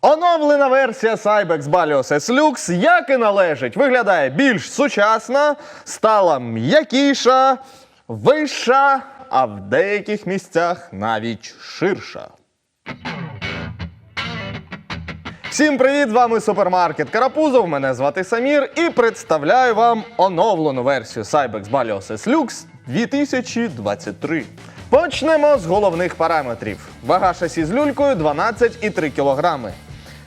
Оновлена версія Cybex Balios S Lux, як і належить, виглядає більш сучасна, стала м'якіша, вища, а в деяких місцях навіть ширша. Всім привіт! З вами супермаркет Карапузов. Мене звати Самір і представляю вам оновлену версію Cybex Balios S Lux 2023. Почнемо з головних параметрів. Вага шасі з люлькою 12,3 кг.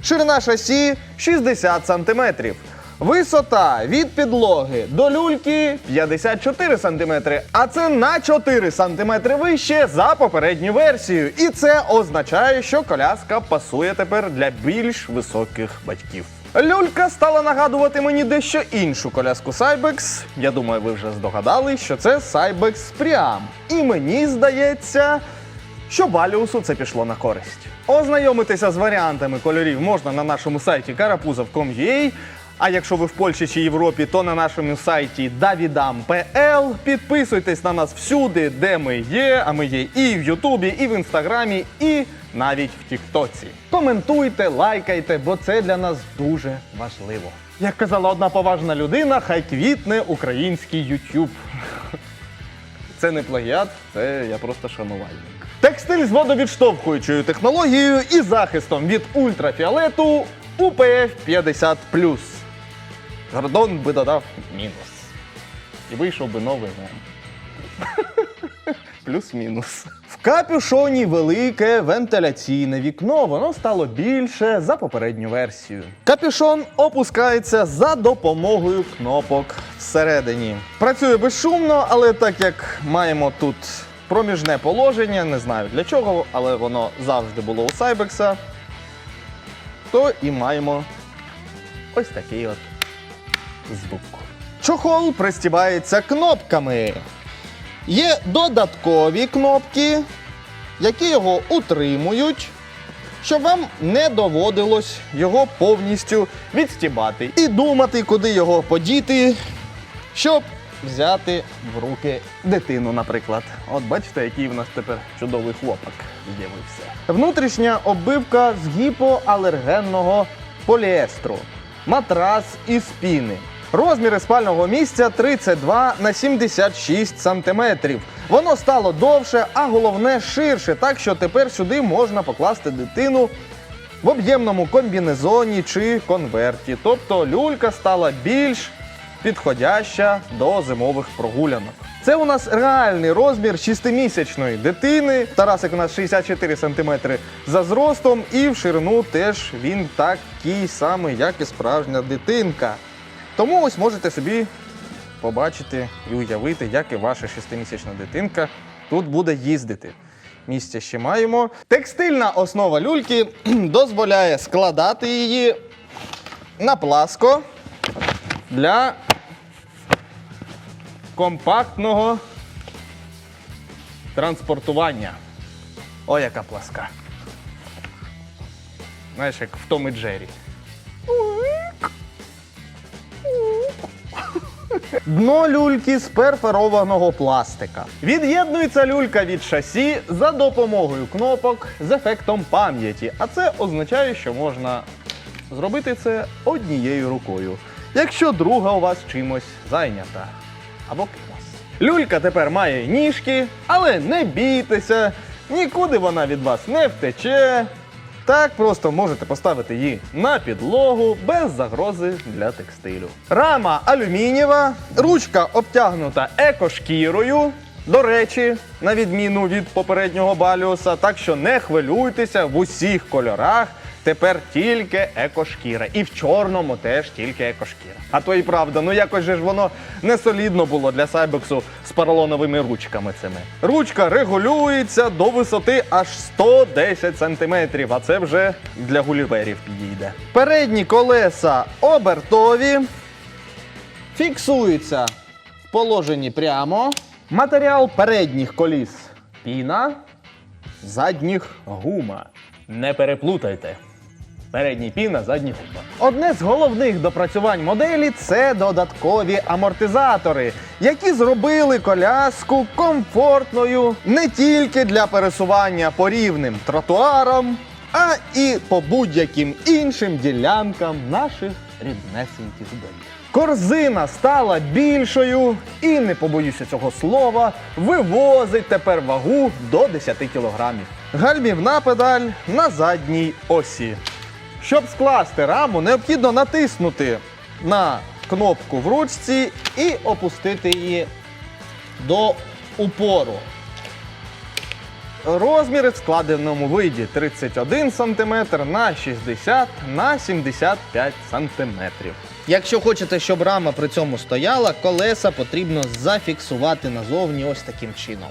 Ширина шасі 60 см. Висота від підлоги до люльки 54 см, а це на 4 см вище за попередню версію. І це означає, що коляска пасує тепер для більш високих батьків. Люлька стала нагадувати мені дещо іншу коляску Cybex. Я думаю, ви вже здогадали, що це Cybex Priam. І мені здається, що Баліусу це пішло на користь. Ознайомитися з варіантами кольорів можна на нашому сайті karapuzov.com.ua, а якщо ви в Польщі чи Європі, то на нашому сайті davidam.pl. Підписуйтесь на нас всюди, де ми є. А ми є і в Ютубі, і в Інстаграмі, і навіть в Тіктоці. Коментуйте, лайкайте, бо це для нас дуже важливо. Як казала одна поважна людина, хай квітне український Ютуб. Це не плагіат, це я просто шанувальник. Текстиль з водовідштовхуючою технологією і захистом від ультрафіолету UPF 50 Гордон би додав мінус. І вийшов би новий мем. Плюс-мінус. В капюшоні велике вентиляційне вікно. Воно стало більше за попередню версію. Капюшон опускається за допомогою кнопок всередині. Працює безшумно, але так як маємо тут проміжне положення, не знаю для чого, але воно завжди було у Cybex, то і маємо ось такий от звук. Чохол пристібається кнопками. Є додаткові кнопки, які його утримують, щоб вам не доводилось його повністю відстібати і думати, куди його подіти, щоб взяти в руки дитину, наприклад. От бачите, який в нас тепер чудовий хлопок з'явився. Внутрішня оббивка з гіпоалергенного поліестру, матрас із піни. Розміри спального місця 32 на 76 сантиметрів. Воно стало довше, а головне ширше, так що тепер сюди можна покласти дитину в об'ємному комбінезоні чи конверті. Тобто люлька стала більш підходяща до зимових прогулянок. Це у нас реальний розмір 6-місячної дитини. Тарасик у нас 64 см за зростом, і в ширину теж він такий самий, як і справжня дитинка. Тому ось можете собі побачити і уявити, як і ваша шестимісячна дитинка тут буде їздити. Місця ще маємо. Текстильна основа люльки дозволяє складати її на пласко для компактного транспортування. О, яка пласка. Знаєш, як в Том і Джері. Дно люльки з перфорованого пластика. Від'єднується люлька від шасі за допомогою кнопок з ефектом пам'яті. А це означає, що можна зробити це однією рукою, якщо друга у вас чимось зайнята або кимось. Люлька тепер має ніжки, але не бійтеся, нікуди вона від вас не втече. Так просто можете поставити її на підлогу без загрози для текстилю. Рама алюмінієва, ручка обтягнута екошкірою. До речі, на відміну від попереднього баліуса, так що не хвилюйтеся в усіх кольорах. Тепер тільки екошкіра. І в чорному теж тільки екошкіра. А то і правда, ну якось же ж воно не солідно було для Сайбексу з поролоновими ручками цими. Ручка регулюється до висоти аж 110 см, а це вже для гуліверів підійде. Передні колеса обертові, фіксуються в положенні прямо. Матеріал передніх коліс піна, задніх гума. Не переплутайте. Передній піна, задній гума. Одне з головних допрацювань моделі це додаткові амортизатори, які зробили коляску комфортною не тільки для пересування по рівним тротуарам, а і по будь-яким іншим ділянкам наших ріднесеньких доріг. Корзина стала більшою і, не побоюся цього слова, вивозить тепер вагу до 10 кілограмів. Гальмівна педаль на задній осі. Щоб скласти раму, необхідно натиснути на кнопку в ручці і опустити її до упору. Розміри в складеному виді 31 см на 60 на 75 см. Якщо хочете, щоб рама при цьому стояла, колеса потрібно зафіксувати назовні ось таким чином.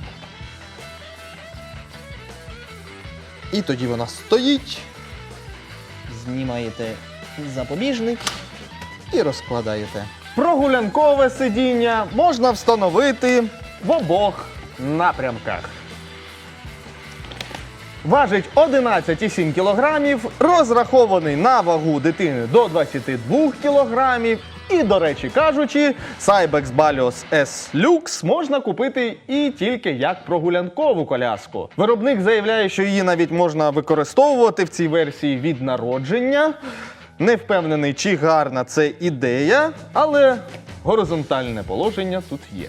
І тоді вона стоїть. Знімаєте запобіжник і розкладаєте. Прогулянкове сидіння можна встановити в обох напрямках. Важить 11,7 кілограмів, розрахований на вагу дитини до 22 кілограмів. І, до речі кажучи, Cybex Balios S Lux можна купити і тільки як прогулянкову коляску. Виробник заявляє, що її навіть можна використовувати в цій версії від народження. Не впевнений, чи гарна це ідея, але горизонтальне положення тут є.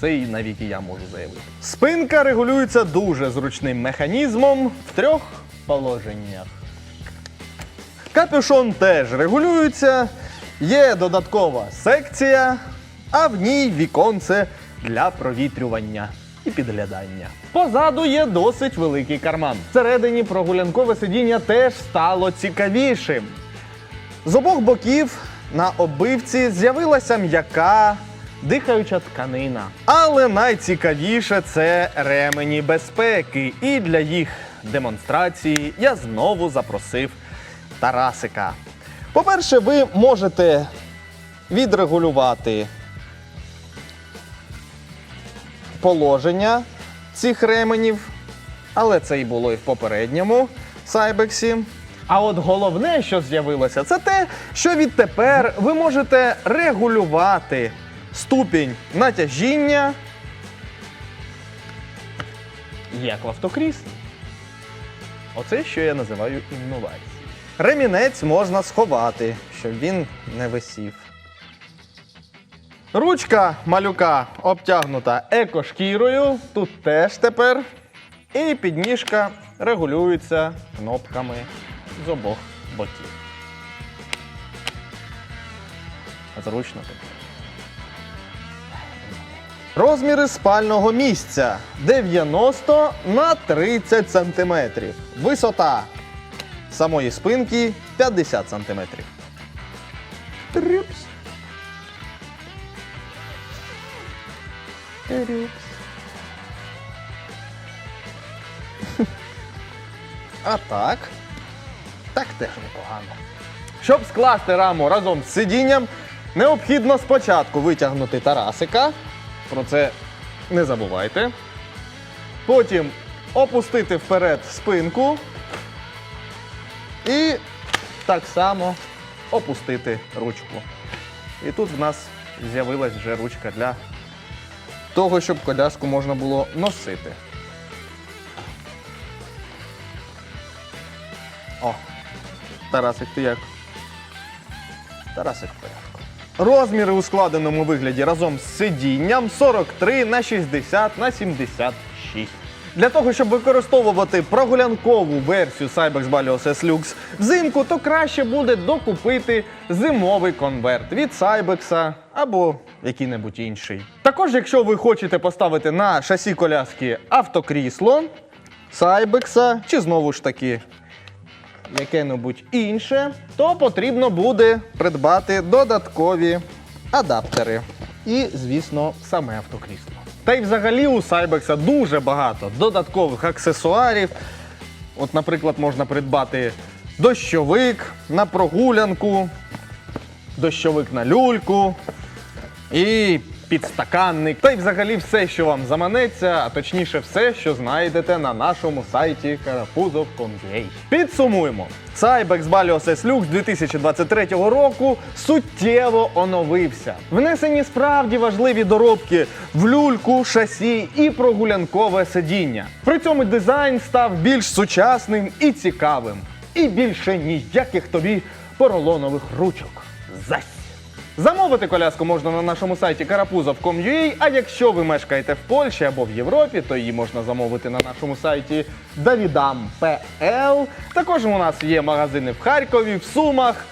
Це і навіть я можу заявити. Спинка регулюється дуже зручним механізмом в трьох положеннях. Капюшон теж регулюється, є додаткова секція, а в ній віконце для провітрювання і підглядання. Позаду є досить великий карман. Всередині прогулянкове сидіння теж стало цікавішим. З обох боків на оббивці з'явилася м'яка, дихаюча тканина. Але найцікавіше це ремені безпеки. І для їх демонстрації я знову запросив Тарасика. По-перше, ви можете відрегулювати положення цих ременів, але це і було і в попередньому Сайбексі. А от головне, що з'явилося, це те, що відтепер ви можете регулювати ступінь натяжіння, як в автокріслі. Оце, що я називаю інновація. Ремінець можна сховати, щоб він не висів. Ручка малюка обтягнута екошкірою. Тут теж тепер. І підніжка регулюється кнопками з обох боків. Зручно тепер. Розміри спального місця 90 на 30 см. Висота самої спинки 50 см. Трюпс. Трюпс. А так. Так теж непогано. Щоб скласти раму разом з сидінням, необхідно спочатку витягнути Тарасика. Про це не забувайте. Потім опустити вперед спинку. І так само опустити ручку. І тут в нас з'явилась вже ручка для того, щоб коляску можна було носити. О, Тарасик, ти як? Тарасик в порядку. Розміри у складеному вигляді разом з сидінням 43 на 60 на 76. Для того, щоб використовувати прогулянкову версію Cybex Balios S Lux взимку, то краще буде докупити зимовий конверт від Cybex або який-небудь інший. Також, якщо ви хочете поставити на шасі коляски автокрісло Cybex чи знову ж таки яке-небудь інше, то потрібно буде придбати додаткові адаптери. І, звісно, саме автокрісло. Та й взагалі у Cybex дуже багато додаткових аксесуарів. От, наприклад, можна придбати дощовик на прогулянку, дощовик на люльку і підстаканник та й взагалі все, що вам заманеться, а точніше, все, що знайдете на нашому сайті karapuzov.com.ua. Підсумуємо. Cybex Balios S Lux 2023 року суттєво оновився. Внесені справді важливі доробки в люльку, шасі і прогулянкове сидіння. При цьому дизайн став більш сучасним і цікавим. І більше ніяких тобі поролонових ручок. Зась! Замовити коляску можна на нашому сайті karapuzov.com.ua, а якщо ви мешкаєте в Польщі або в Європі, то її можна замовити на нашому сайті davidam.pl. Також у нас є магазини в Харкові, в Сумах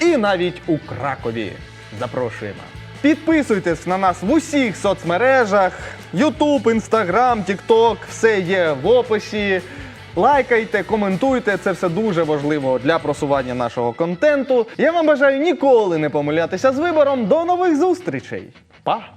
і навіть у Кракові. Запрошуємо. Підписуйтесь на нас в усіх соцмережах: YouTube, Instagram, TikTok, все є в описі. Лайкайте, коментуйте, це все дуже важливо для просування нашого контенту. Я вам бажаю ніколи не помилятися з вибором. До нових зустрічей. Па!